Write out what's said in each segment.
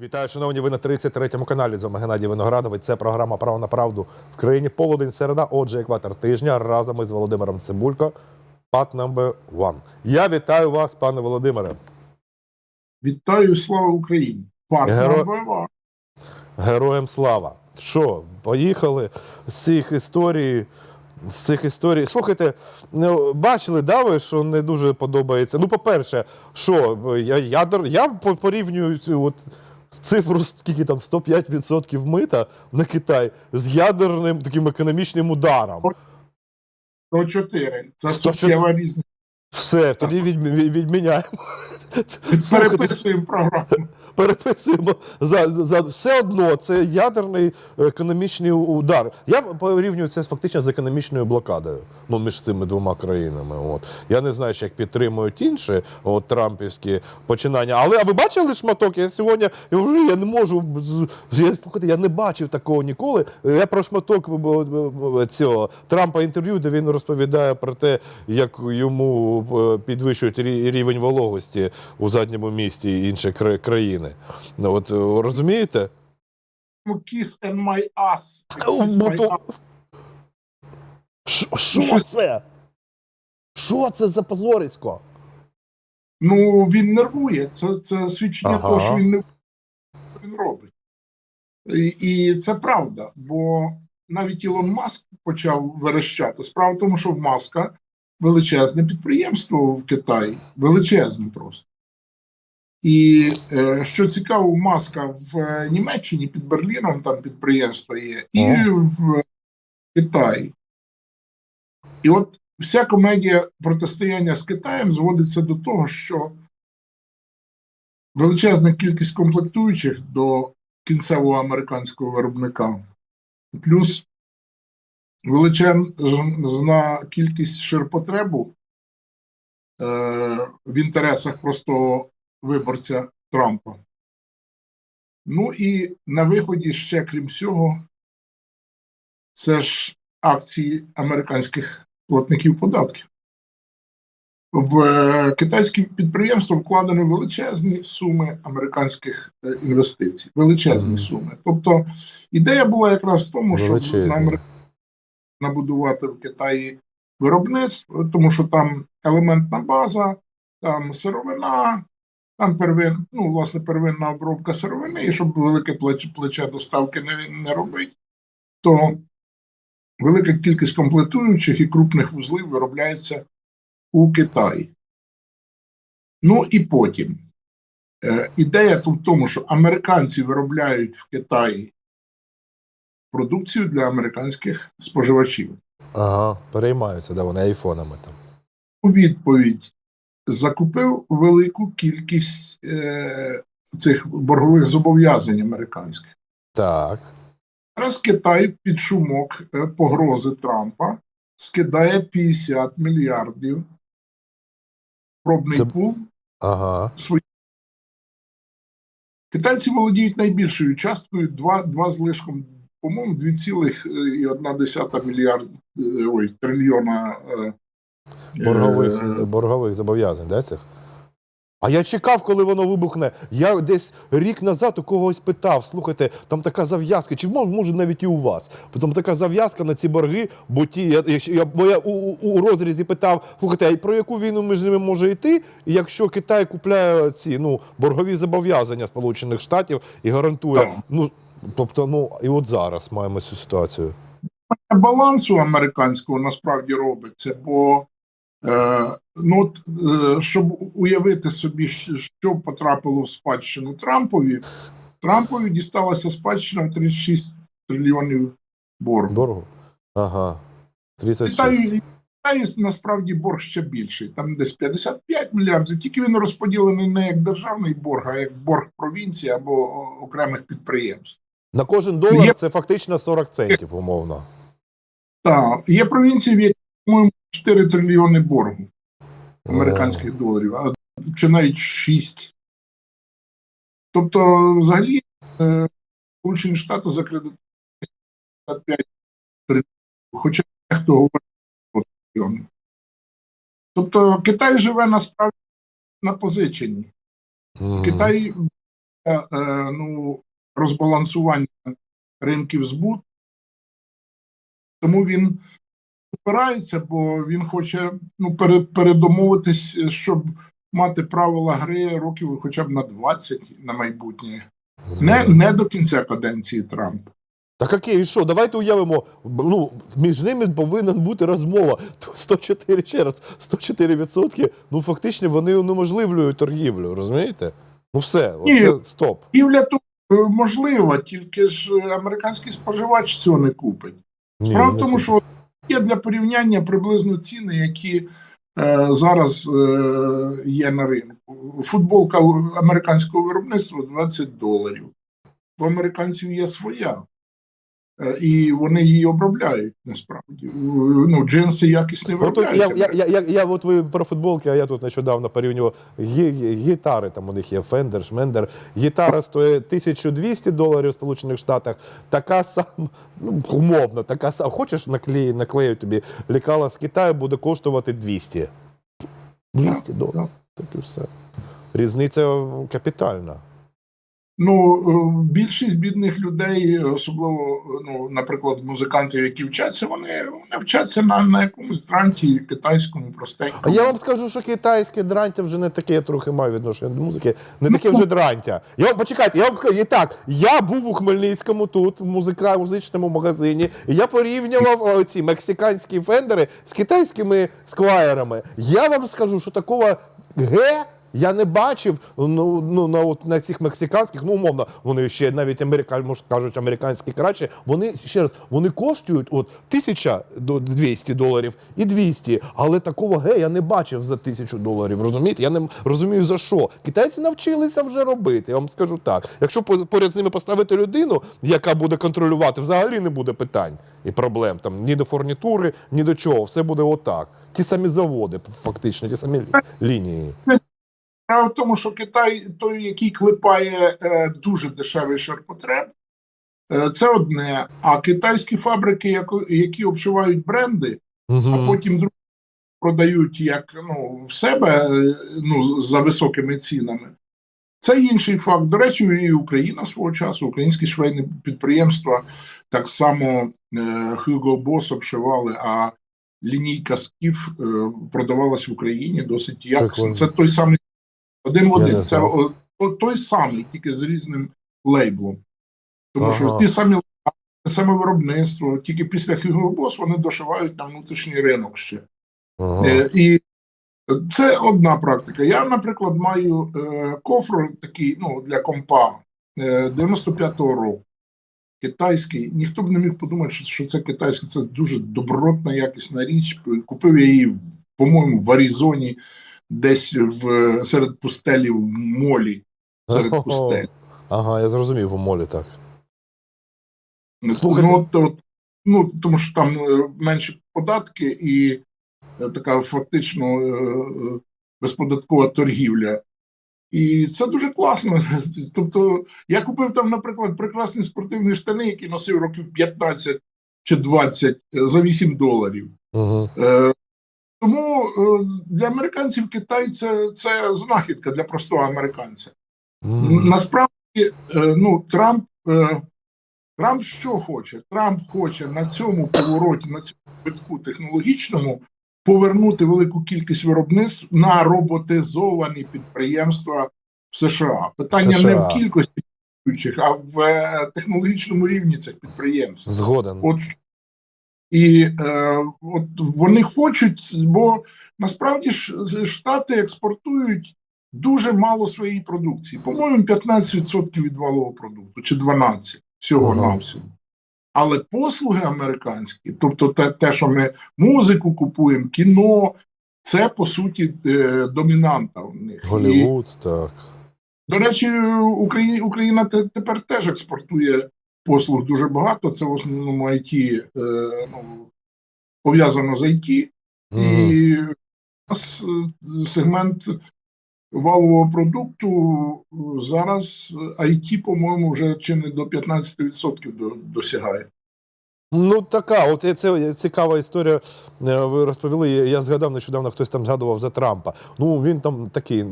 Вітаю, шановні, ви на 33-му каналі. З вами Геннадій Виноградович. Це програма Право на правду в країні. Полудень середа. Отже, екватор тижня разом із Володимиром Цибулько. Пат number one. Я вітаю вас, пане Володимире. Вітаю, слава Україні! Партнер Геро-. Героям слава. Що, поїхали з цих історій. З цих історій. Слухайте, ну, бачили, да, ви, що не дуже подобається. Ну, по-перше, що я, я по- порівнюю от цифру, скільки там 105% мита на Китай з ядерним таким економічним ударом. 104. Це 104. суттєва різниця. Все, тоді від, від, відміняємо. Переписуємо програму. Переписуємо за, за все одно. Це ядерний економічний удар. Я порівнюю це фактично з економічною блокадою. Ну між цими двома країнами. От я не знаю, як підтримують інші от трампівські починання. Але а ви бачили шматок? Я сьогодні я вже я не можу я, слухайте, я не бачив такого ніколи. Я про шматок цього Трампа інтерв'ю, де він розповідає про те, як йому е, підвищують рівень вологості у задньому місті і інші кра- Ну, от е, розумієте? Kiss and my ass. Kiss my ass. Що- Що це? Що це за позорисько? Ну, він нервує. Це, це свідчення Ага. того, що він не він робить. І, і це правда, бо навіть Ілон Маск почав верещати. Справа в тому, що в Маска величезне підприємство в Китаї, величезне просто. І е, що цікаво, Маска в е, Німеччині під Берліном там підприємство є, і в Китаї. І от вся комедія протистояння з Китаєм зводиться до того, що величезна кількість комплектуючих до кінцевого американського виробника, плюс величезна кількість ширпотребу е, в інтересах простого виборця Трампа. Ну і на виході ще, крім всього, це ж акції американських платників податків. В е, китайські підприємства вкладено величезні суми американських е, інвестицій. Величезні Мгм. суми. Тобто ідея була якраз в тому, щоб набудувати в Китаї виробництво, тому що там елементна база, там сировина, там первин, ну, власне, первинна обробка сировини, і щоб велике плече, плече доставки не, не робити, то велика кількість комплектуючих і крупних вузлів виробляється у Китаї. Ну і потім. Е, ідея в тому, що американці виробляють в Китаї продукцію для американських споживачів. Ага, переймаються, да, вони айфонами там. У відповідь закупив велику кількість е, цих боргових зобов'язань американських. Так. Зараз Китай під шумок е, погрози Трампа скидає 50 мільярдів пробний Це- пул Ага. свої. Китайці володіють найбільшою часткою 2, 2 з лишком, по-моєму, 2,1 мільярд е, ой, трильйона е, Боргових, е, боргових зобов'язань, да, цих? А я чекав, коли воно вибухне. Я десь рік назад у когось питав: слухайте, там така зав'язка, чи може, навіть і у вас? Там така зав'язка на ці борги, бо ті, я, я, бо я у, у, у розрізі питав, слухайте, а про яку війну між ними може йти, якщо Китай купляє ці ну, боргові зобов'язання Сполучених Штатів і гарантує. Так. Ну, тобто, ну і от зараз маємо цю ситуацію. балансу американського насправді робиться, бо ну, от, е, щоб уявити собі, що потрапило в спадщину Трампові, Трампові дісталася спадщина в 36 трильйонів боргу. Боргу? Ага. 36. Китаю, Китаю насправді борг ще більший, там десь 55 мільярдів, тільки він розподілений не як державний борг, а як борг провінції або окремих підприємств. На кожен долар Є- це фактично 40 центів, умовно. Так, є провінції, в яких, по-моєму, 4 трильйони боргу. американських доларів, а чи навіть 6. Тобто, взагалі, е, Сполучені Штати закредитують 55 трильйонів, хоча хто говорить про трильйони. Тобто Китай живе насправді на позиченні. Мгм. Китай е, ну, розбалансування ринків збут. Тому він опирається, бо він хоче ну, пере- передомовитись, щоб мати правила гри років хоча б на 20 на майбутнє. Не, не до кінця каденції Трампа. Та окей, і що? Давайте уявимо, ну, між ними повинна бути розмова. 104, ще раз, 104%, ну фактично вони унеможливлюють торгівлю, розумієте? Ну все, Ні. оце стоп. Торгівля тут е, можлива, тільки ж е, американський споживач цього не купить. Справа в тому, що є для порівняння приблизно ціни, які е, зараз е, є на ринку. Футболка американського виробництва 20 доларів. У американців є своя. Е, і вони її обробляють насправді. Ну, джинси якісні От виробляють. я, я, я, я, я, от ви про футболки, а я тут нещодавно порівнював гі- гі- гітари, там у них є Fender, Шмендер. Гітара стоїть 1200 доларів в Сполучених Штатах, така сама, ну, умовно, така сама. Хочеш наклею, наклею тобі лікала з Китаю, буде коштувати 200. 200 доларів. Так і все. Різниця капітальна. Ну, е, більшість бідних людей, особливо, ну, наприклад, музикантів, які вчаться, вони, вони вчаться на, на якомусь дранті китайському, А я вам скажу, що китайське дрантя вже не таке, я трохи маю відношення до музики, не Ну, таке вже дрантя. Я вам почекайте, я вам скажу, і так, я був у Хмельницькому тут, в музика, музичному магазині, і я порівнював ці мексиканські фендери з китайськими сквайрами. Я вам скажу, що такого ге. Я не бачив ну, ну на, от, на цих мексиканських, ну умовно, вони ще навіть американ, може кажуть, американські краще. Вони ще раз вони коштують от 1000 до 200 доларів і 200, але такого ге я не бачив за 1000 доларів. Розумієте? Я не розумію за що. Китайці навчилися вже робити. Я вам скажу так. Якщо по- поряд з ними поставити людину, яка буде контролювати, взагалі не буде питань і проблем там ні до фурнітури, ні до чого. Все буде отак. Ті самі заводи, фактично, ті самі лінії. Справа в тому, що Китай, той, який клепає е, дуже дешевий ширпотреб, е, це одне. А китайські фабрики, які обшивають бренди, а потім друг продають як ну, в себе е, ну, за високими цінами. Це інший факт. До речі, і Україна свого часу, українські швейні підприємства так само е, Hugo Boss обшивали, а лінійка Скіф е, продавалась в Україні досить якісно. Це той самий один в один. Це о- о- той самий, тільки з різним лейблом. Тому що ті самі те саме виробництво, тільки після Hugo Boss вони дошивають на внутрішній ринок ще. Ага. Е, І це одна практика. Я, наприклад, маю е, кофр такий ну, для компа е, 95-го року. Китайський. Ніхто б не міг подумати, що, що це китайський. Це дуже добротна, якісна річ. Купив я її, по-моєму, в Аризоні, десь в, серед пустелі в молі. Серед пустелі. Ага, я зрозумів у молі так. Ну, от, от, ну, тому що там е, менші податки і е, така фактично е, безподаткова торгівля. І це дуже класно. Тобто, я купив там, наприклад, прекрасні спортивні штани, які носив років 15 чи 20 е, за 8 доларів. Угу. Е, Тому е, для американців Китай це, це знахідка для простого американця. Насправді, е, ну, Трамп, е, Трамп що хоче? Трамп хоче на цьому повороті, на цьому витку технологічному повернути велику кількість виробництв на роботизовані підприємства в США. Питання США. не в кількості а в технологічному рівні цих підприємств. Згоден. От і е, от вони хочуть, бо насправді ж Штати експортують дуже мало своєї продукції. По-моєму, 15% від валового продукту чи 12% всього Ага. навсього. Але послуги американські, тобто те, те, що ми музику купуємо, кіно, це по суті е, домінанта в них. І, Голівуд, так. до речі, Україна, Україна те- тепер теж експортує послуг дуже багато. Це в основному IT, е, ну, пов'язано з IT. Мгм. І у нас е, сегмент валового продукту е, зараз IT, по-моєму, вже чи не до 15% до- досягає. Ну, така, от це цікава історія. е, Ви розповіли. Я згадав нещодавно, хтось там згадував за Трампа. Ну він там такий е,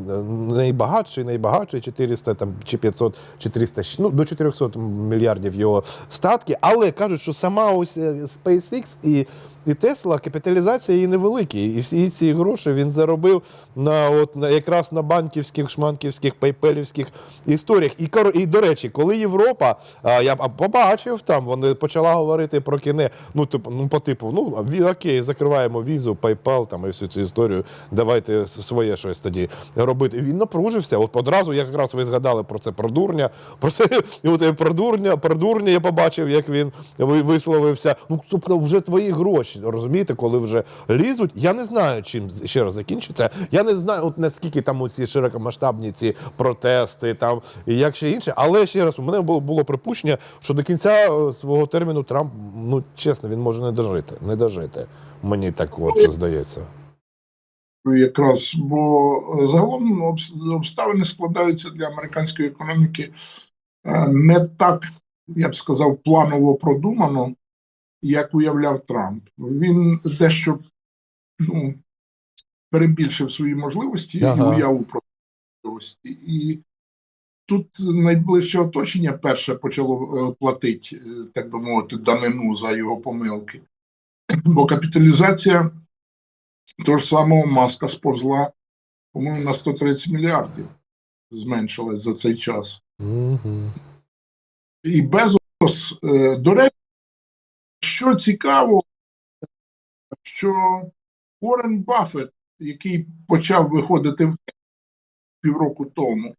найбагатший, найбагатший, 400 там, чи 500, чи 300, ну до 400 мільярдів його статки. Але кажуть, що сама ось е, SpaceX і, і Tesla, капіталізація її невеликі. І всі ці гроші він заробив на от на якраз на банківських, шманківських, пейпелівських історіях. І і до речі, коли Європа, а, я побачив там, вони почала говорити про кіне. Ну, типу, ну по типу, ну окей, закриваємо візу, PayPal там і всю цю історію. Давайте своє щось тоді робити. Він напружився. От одразу, якраз ви згадали про це про дурня. Про це і от про дурня, про дурня я побачив, як він висловився. Ну тобто, вже твої гроші, розумієте, коли вже лізуть. Я не знаю, чим ще раз закінчиться. Я не знаю, от наскільки там ці широкомасштабні ці протести, там і як ще інше. Але ще раз, у мене було, було припущення, що до кінця е, свого терміну Трамп, ну чесно, він може не дожити. Не дожити. Мені так от здається. якраз, бо загалом обс- обставини складаються для американської економіки е, не так, я б сказав, планово продумано, як уявляв Трамп. Він дещо ну, перебільшив свої можливості Ага. і уяву про можливості. І тут найближче оточення перше почало е, платити, е, так би мовити, данину за його помилки. Бо капіталізація того ж самого маска сповзла, по-моєму, на 130 мільярдів зменшилась за цей час. Угу. І Безос, е, до речі, що цікаво, що Уоррен Баффет, який почав виходити в півроку тому,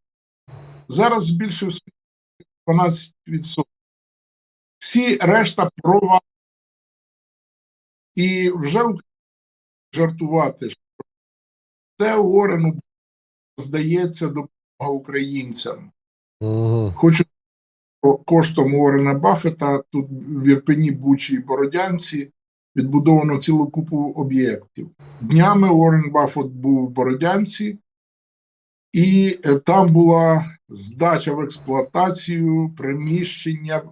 зараз збільшив 12%. Всі решта прова. І вже жартувати, що це Уоррену здається допомога українцям. Хочу коштом Уоррена Баффета тут в Ірпені, Бучі і Бородянці відбудовано цілу купу об'єктів. Днями Уоррен Баффет був в Бородянці, і е, там була здача в експлуатацію приміщення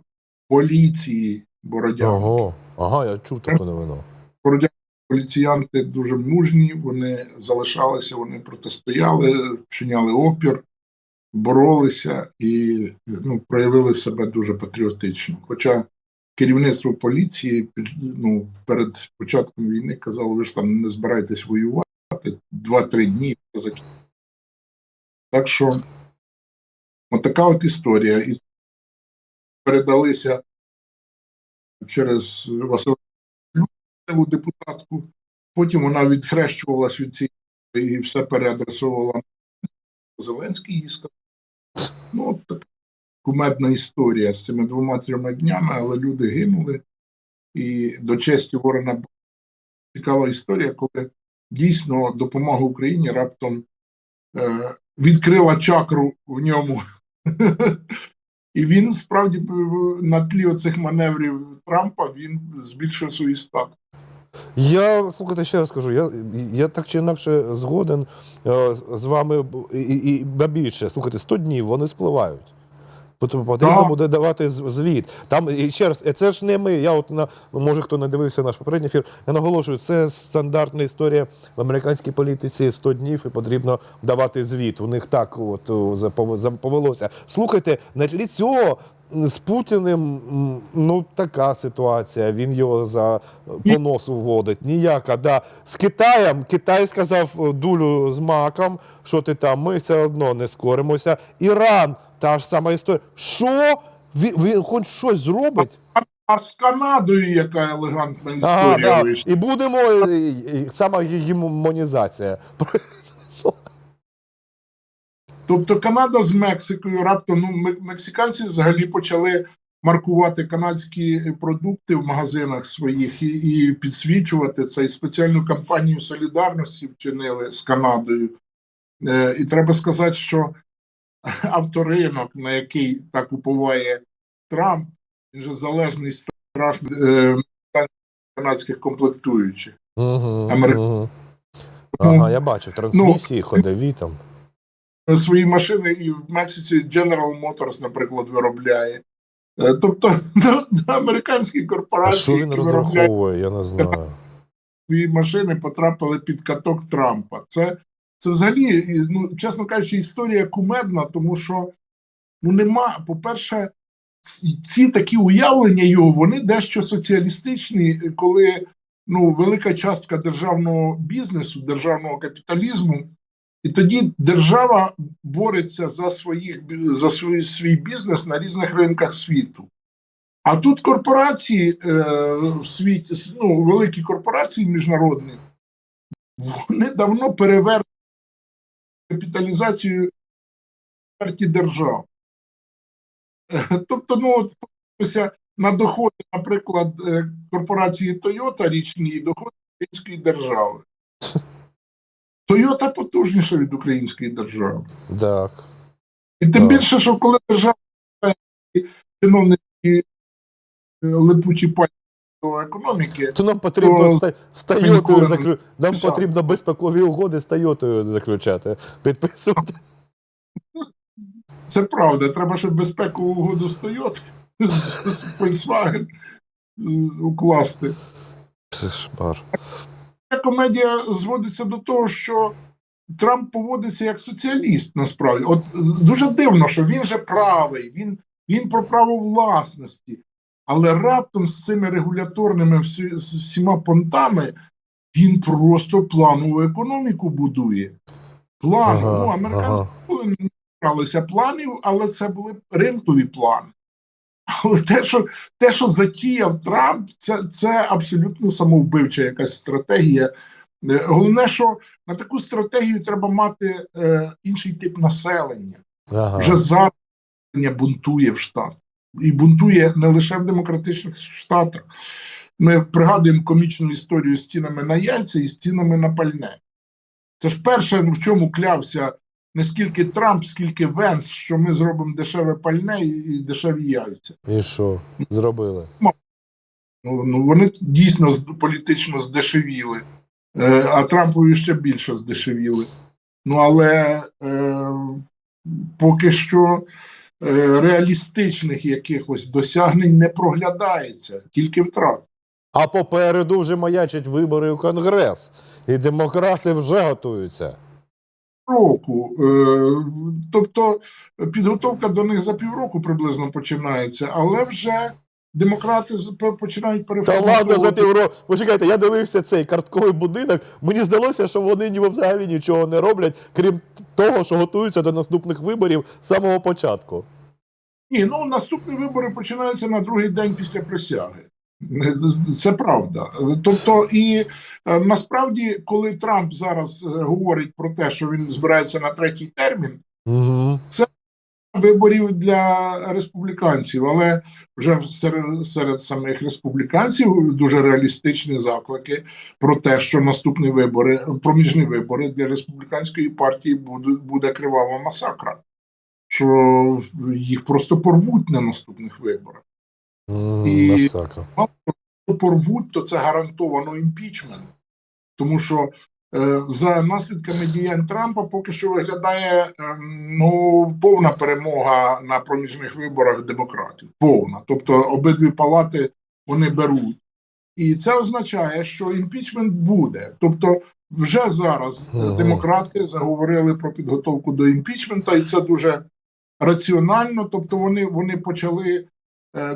поліції Бородянки. Ага. ага, я чув таку новину. Поліціянти дуже мужні, вони залишалися, вони протистояли, вчиняли опір, боролися і ну, проявили себе дуже патріотично. Хоча керівництво поліції ну, перед початком війни казало, ви ж там не збираєтесь воювати, 2-3 дні. Так що отака от історія. І передалися через місцеву депутатку. Потім вона відхрещувалась від цієї і все переадресовувала Зеленський їй сказав. Ну, от кумедна історія з цими двома трьома днями, але люди гинули. І до честі Ворона цікава історія, коли дійсно допомога Україні раптом е, відкрила чакру в ньому. І він справді на тлі оцих маневрів Трампа він збільшив свої статки. Я слухайте, ще раз кажу, я, я так чи інакше згоден е, з вами і, і, і більше. Слухайте, 100 днів вони спливають. Потрібно буде давати звіт. Там і ще раз, е, це ж не ми. Я от на може хто не дивився наш попередній ефір. Я наголошую, це стандартна історія в американській політиці 100 днів і потрібно давати звіт. У них так от повелося. Слухайте, на тлі цього. З Путіним ну така ситуація. Він його за по носу вводить. Ніяка. Да. З Китаєм Китай сказав е, дулю з маком, що ти там, ми все одно не скоримося. Іран, та ж сама історія. Що? Він, він хоч щось зробить? А з Канадою яка елегантна історія Ага, да. І будемо і, і, сама гегемонізація. Тобто Канада з Мексикою раптом ну, мексиканці взагалі почали маркувати канадські продукти в магазинах своїх і, і підсвічувати це. І спеціальну кампанію солідарності вчинили з Канадою. Е, і треба сказати, що авторинок, на який так уповає Трамп, він же залежний страшно е, канадських комплектуючих. Угу, Америка- угу. Ага, я бачив, трансмісії, ходові там. Свої машини і в Мексиці General Motors, наприклад, виробляє. Е, Тобто ну, американські А корпорації, що він які розраховує, я не знаю. свої машини, потрапили під каток Трампа. Це, це взагалі, ну, чесно кажучи, історія кумедна, тому що ну, нема, по-перше, ці такі уявлення його, вони дещо соціалістичні, коли ну, велика частка державного бізнесу, державного капіталізму, і тоді держава бореться за, своїх, за свій, свій бізнес на різних ринках світу. А тут корпорації е, в світі, ну, великі корпорації міжнародні, вони давно перевернули капіталізацію держав. Е, Тобто, ну, от на доходи, наприклад, е, корпорації Toyota річні доходи української держави. Toyota потужніша від української держави. Так. І тим Так. більше, що коли держава чиновники е, липучі пальці до економіки, То нам потрібно То з Тойотою заклю... Нам писав. потрібно безпекові угоди з Тойотою заключати. Підписувати. це правда. Треба, щоб безпекову угоду з Toyota, з Volkswagen е, укласти. Це шмар. Ця комедія зводиться до того, що Трамп поводиться як соціаліст насправді. От е, дуже дивно, що він же правий, він, він про право власності, але раптом з цими регуляторними всі, з всіма понтами він просто планову економіку будує. План, ну, американці ага. ніколи не бралися планів, але це були ринкові плани. Але те, що, те, що затіяв Трамп, це, це абсолютно самовбивча якась стратегія. Е, Головне, що на таку стратегію треба мати е, інший тип населення. Ага. Вже зараз бунтує в Штатах. І бунтує не лише в демократичних штатах. Ми пригадуємо комічну історію з цінами на яйця і з цінами на пальне. Це ж перше, в чому клявся не скільки Трамп, скільки Венс, що ми зробимо дешеве пальне і дешеві яйця. І що? Зробили? Ну, ну вони дійсно політично здешевіли, е, а Трампові ще більше здешевіли. Ну але е, поки що е, реалістичних якихось досягнень не проглядається, тільки втрат. А попереду вже маячать вибори у Конгрес. І демократи вже готуються. Року, е, тобто підготовка до них за півроку приблизно починається, але вже демократи починають Та ладно за півроку. Почекайте, я дивився цей картковий будинок. Мені здалося, що вони ні взагалі нічого не роблять, крім того, що готуються до наступних виборів з самого початку. Ні, ну наступні вибори починаються на другий день після присяги. Це правда. Тобто, і е, насправді, коли Трамп зараз е, говорить про те, що він збирається на третій термін, Угу. виборів для республіканців, але вже серед, серед самих республіканців дуже реалістичні заклики про те, що наступні вибори, проміжні вибори для республіканської партії буде, буде кривава масакра, що їх просто порвуть на наступних виборах. І- порвуть, то це гарантовано імпічмент. Тому що е, за наслідками діянь Трампа поки що виглядає ем, ну, повна перемога на проміжних виборах демократів. Повна. Тобто обидві палати вони беруть. І це означає, що імпічмент буде. Тобто, вже зараз е, Ага. демократи заговорили про підготовку до імпічмента, і це дуже раціонально. Тобто, вони, вони почали е,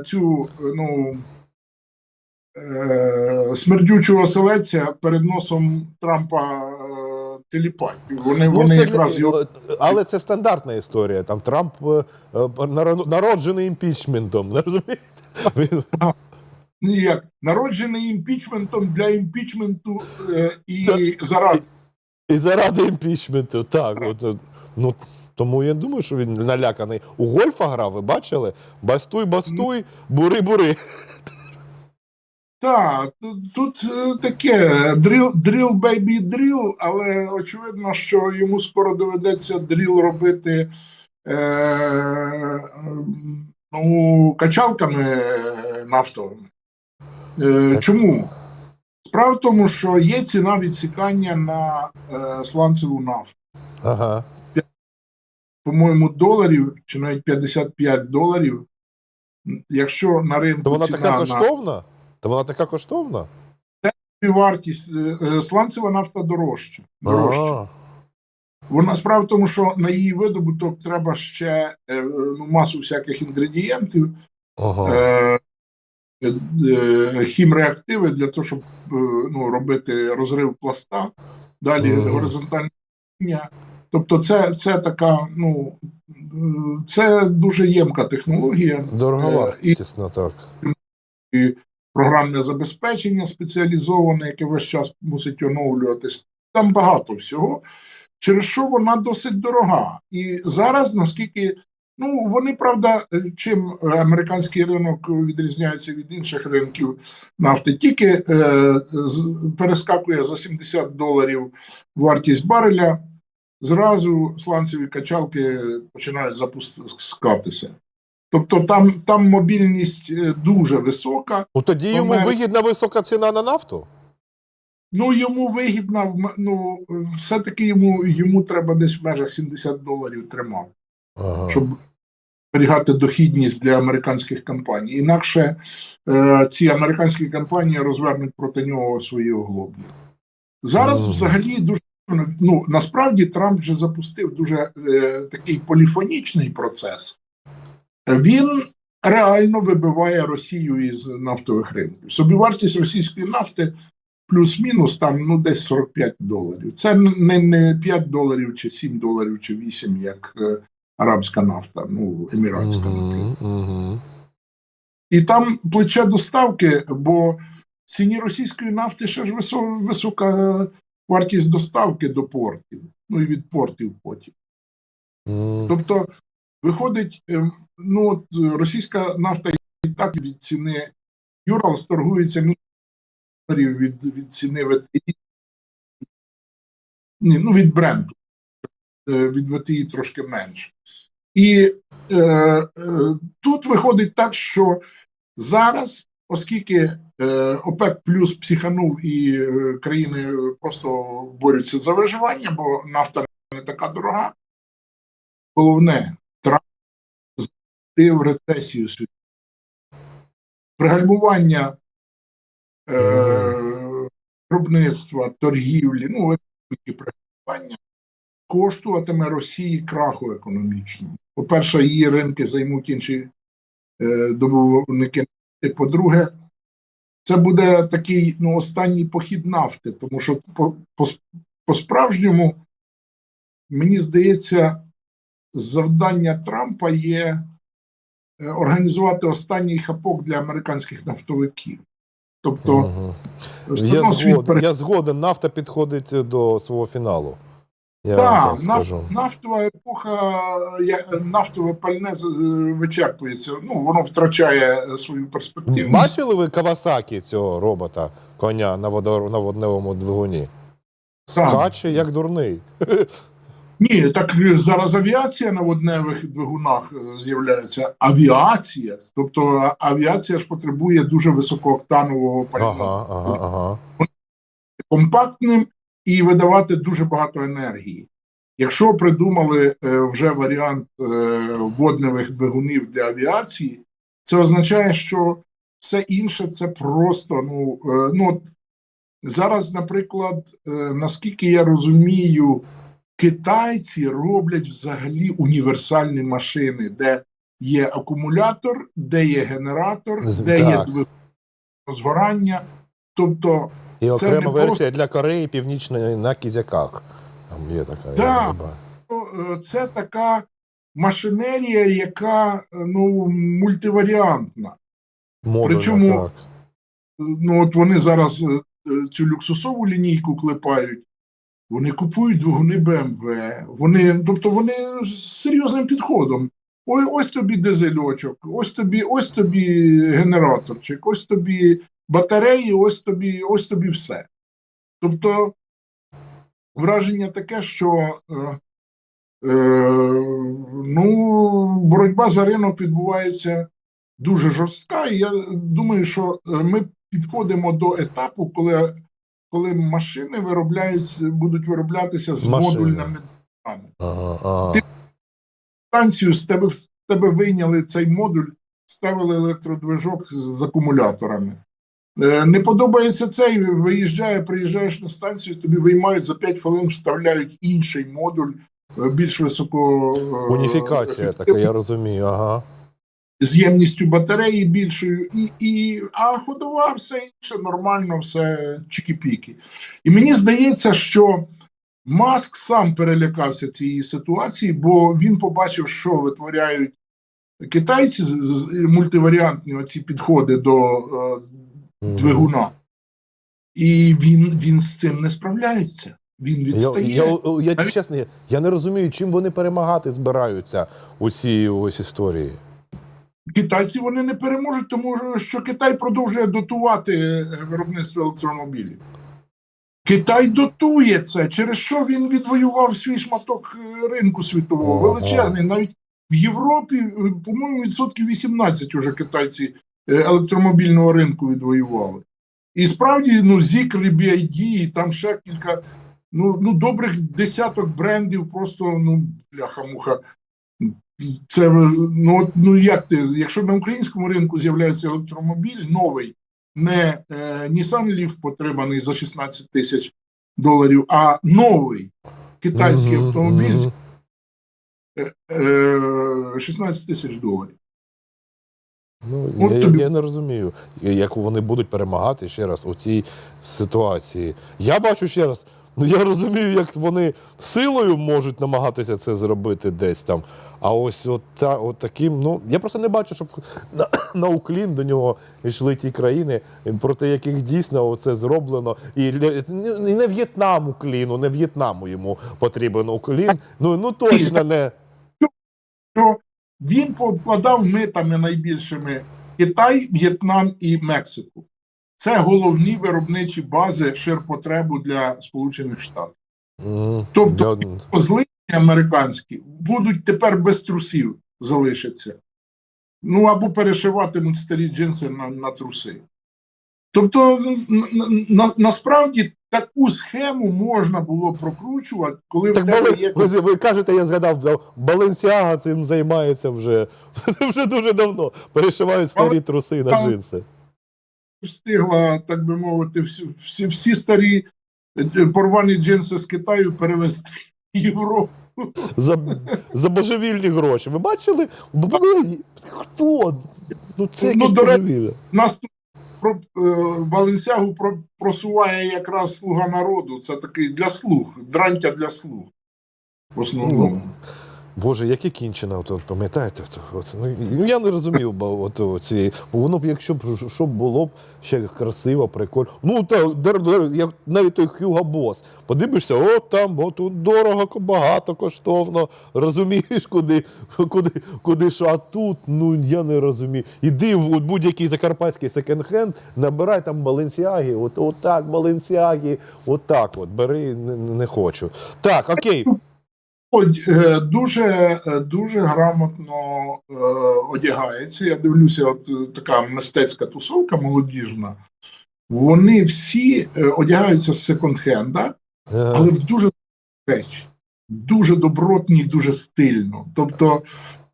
цю е, ну, е, смердючого оселедця перед носом Трампа е, теліпать. Вони, Ну, вони це якраз його Але це стандартна історія. Там Трамп е, е, народжений імпічментом. не Розумієте? Ніяк народжений імпічментом для імпічменту е, і заради. І заради імпічменту. Так, от, е, ну, тому я думаю, що він наляканий. У гольфа грав, ви бачили? Бастуй, бастуй, бури-бури. Так, тут, тут е, таке дріл, дріл бейбі дріл, але очевидно, що йому скоро доведеться дріл робити е, ну, качалками нафтовими. Е, чому? Справа в тому, що є ціна відсікання на е, сланцеву нафту. Ага. По-моєму, доларів чи навіть 55 доларів Якщо на ринку То вона ціна така на коштовна? То вона така коштовна? вартість е, е, сланцева нафта дорожча. дорожча. Вона справа в тому, що на її видобуток треба ще е, ну, масу всяких інгредієнтів, Ага. е, е, хімреактиви для того, щоб ну, робити розрив пласта, далі Мгм. горизонтальне. Тобто, це, це така, ну це дуже ємка технологія. Дорогова, е, і- так. програмне забезпечення спеціалізоване, яке весь час мусить оновлюватись. Там багато всього, через що вона досить дорога. І зараз, наскільки ну вони правда, чим американський ринок відрізняється від інших ринків нафти, тільки е, перескакує за 70 доларів вартість бареля. Зразу сланцеві качалки починають запускатися. Тобто там, там мобільність е, дуже висока. Ну тоді йому Америка- вигідна висока ціна на нафту. Ну йому вигідна, ну все-таки йому, йому треба десь в межах 70 доларів тримати, Ага. щоб зберігати дохідність для американських компаній. Інакше е, ці американські компанії розвернуть проти нього свої оглоблі. Зараз Мгм. взагалі дуже ну насправді Трамп вже запустив дуже е, такий поліфонічний процес. Він реально вибиває Росію із нафтових ринків. Собівартість російської нафти плюс-мінус там ну десь 45 доларів. Це не, не 5 доларів, чи 7 доларів, чи 8, як е, арабська нафта, ну еміратська, наприклад. Мгм, мгм. І там плече доставки, бо ціні російської нафти ще ж висока вартість доставки до портів, ну і від портів потім. Тобто, виходить, ем, ну от російська нафта і так від ціни Юрал торгується мільйон доларів від, від ціни ВТІ. Ні, ну від бренду. Е, Від ВТІ трошки менше. І е, е, тут виходить так, що зараз, оскільки е, ОПЕК плюс психанув і е, країни просто борються за виживання, бо нафта не така дорога. Головне, Трамп в рецесію світу. Пригальмування е, виробництва, торгівлі, ну, економіки пригальмування коштуватиме Росії краху економічного. По-перше, її ринки займуть інші е, добувники. І по-друге, це буде такий ну, останній похід нафти, тому що по, по, по-справжньому, мені здається, завдання Трампа є е, організувати останній хапок для американських нафтовиків. Тобто, все Я світ згоден, я згоден, нафта підходить до свого фіналу. Я Так, так наф, нафтова епоха, нафтове пальне вичерпується. Ну, воно втрачає свою перспективність. Бачили ви Кавасакі цього робота, коня на, водо, на водневому двигуні? Скаче як дурний. Ні, так е, зараз авіація на водневих двигунах е, з'являється. Авіація. Тобто авіація ж потребує дуже високооктанового пального. Ага, ага, ага. компактним і видавати дуже багато енергії. Якщо придумали е, вже варіант е, водневих двигунів для авіації, це означає, що все інше це просто ну, е, ну от зараз, наприклад, наскільки я розумію, китайці роблять взагалі універсальні машини, де є акумулятор, де є генератор, де є двигун згорання. Тобто І окрема не версія для Кореї Північної на кізяках. Там є така. я Так. бачу. е, це така машинерія, яка е, ну мультиваріантна. Модульна, Причому- так. Ну от вони зараз е, е, цю люксусову лінійку клепають. Вони купують двигуни БМВ. Вони, тобто вони з серйозним підходом. Ой, ось тобі дизельочок, ось тобі, ось тобі генераторчик, ось тобі батареї, ось тобі, ось тобі все. Тобто враження таке, що е, е, ну, боротьба за ринок відбувається дуже жорстка, і я думаю, що е, ми підходимо до етапу, коли, коли машини виробляються, будуть вироблятися з Машини. модульними двигунами. Ага, ага. Ти- Станцію з тебе з тебе вийняли цей модуль, ставили електродвижок з, з акумуляторами. Е, Не подобається цей, виїжджає, приїжджаєш на станцію, тобі виймають за 5 хвилин, вставляють інший модуль, е, більш високо. е, Уніфікація така, я розумію. Ага. з ємністю батареї більшою, і, і, а ходова все інше нормально, все чікі-піки. І мені здається, що Маск сам перелякався цієї ситуації, бо він побачив, що витворяють китайці, мультиваріантні оці підходи до. Двигуна. І він, він з цим не справляється. Він Я, відстає. я, я, Навіть- чесно, я, я не розумію, чим вони перемагати збираються у цій ось історії. Китайці вони не переможуть, тому що Китай продовжує дотувати е, виробництво електромобілів. Китай дотує це, через що він відвоював свій шматок е, ринку світового, величезний. Навіть в Європі, е, по-моєму, відсотків 18 уже китайці електромобільного ринку відвоювали. І справді, ну, Зікр, BID, і там ще кілька, ну, ну добрих десяток брендів, просто ну, бляха-муха. Це ну, ну як ти, якщо на українському ринку з'являється електромобіль новий, не е, Nissan Leaf потриманий за 16 тисяч доларів, а новий китайський автомобіль мгм. е, 16 тисяч доларів. Ну, От я, тобі- я не розумію, як вони будуть перемагати ще раз у цій ситуації. Я бачу ще раз. Ну я розумію, як вони силою можуть намагатися це зробити десь там. А ось от, та, от таким, ну я просто не бачу, щоб на, на уклін до нього йшли ті країни, проти яких дійсно це зроблено. І, і не В'єтнам укліну, не В'єтнаму йому потрібен уклін. Ну, ну точно не. Він пообкладав митами найбільшими Китай, В'єтнам і Мексику. Це головні виробничі бази ширпотребу для Сполучених Штатів. Тобто- Козли американські будуть тепер без трусів залишаться. Ну або перешиватимуть старі джинси на, на труси. Тобто, ну, на, на, насправді таку схему можна було прокручувати, коли Так в тебе є ви, ви кажете, я згадав, Баленсіага цим займається вже, вже дуже давно. Перешивають старі Але- труси на але- джинси. встигла, так би мовити, всі, всі, всі старі е, порвані джинси з Китаю перевезти в Європу. За, за божевільні гроші. Ви бачили? Хто? Ну це Ну, до речі- Нас тут про е, Баленсягу про, просуває якраз слуга народу. Це такий для слуг, дрантя для слуг. В основному. Боже, яке кінчено, от, от, пам'ятаєте? От, от, ну, ну, я не розумів, бо от, от, ці, бо воно б, якщо б щоб було б ще красиво, прикольно. Ну, так, дор, дор, як навіть той Хьюго Бос. Подивишся, о, там, бо тут дорого, багато коштовно, розумієш, куди, куди, куди що, а тут, ну я не розумію. Іди в будь-який закарпатський секонд-хенд, набирай там Баленсіаги, от, от так, Баленсіаги, от от, бери, не, не хочу. Так, окей. Е, дуже, е, дуже грамотно е, одягається. Я дивлюся, от така мистецька тусовка молодіжна. Вони всі одягаються з секонд-хенда, але в дуже речі, дуже добротні, і дуже стильно. Тобто,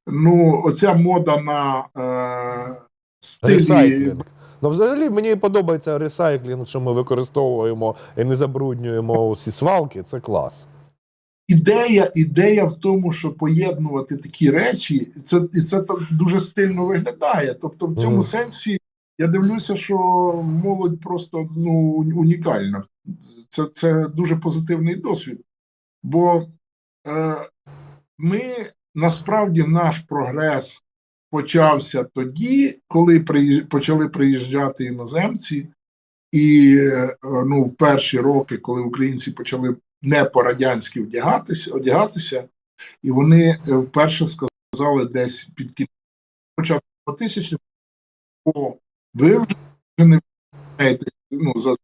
ну, оця мода на е, стилі. Ну, взагалі мені подобається ресайклінг, що ми використовуємо і не забруднюємо всі свалки. Це клас. Ідея, ідея в тому, що поєднувати такі речі, це, і це так дуже стильно виглядає. Тобто, в цьому Мгм. сенсі я дивлюся, що молодь просто ну, унікальна. Це, це дуже позитивний досвід. Бо е, ми насправді наш прогрес почався тоді, коли приї- почали приїжджати іноземці, і е, ну, в перші роки, коли українці почали не по-радянськи вдягатися, одягатися, і вони е, вперше сказали десь під кінець початку 2000 о, ви вже не вдягаєтесь ну, за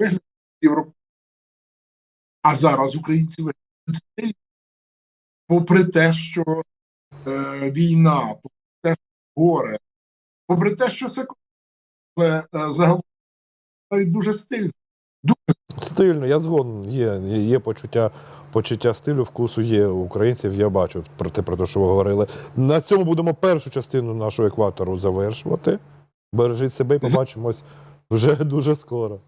вигляд Європи. А зараз українці виглядають попри те, що е, війна, попри те, що горе, попри те, що це але е, загалом навіть дуже стильно. Стильно, я згоден. Є, є, є почуття почуття стилю, вкусу є у українців. Я бачу про те, про те, що ви говорили. На цьому будемо першу частину нашого екватору завершувати. Бережіть себе і побачимось вже дуже скоро.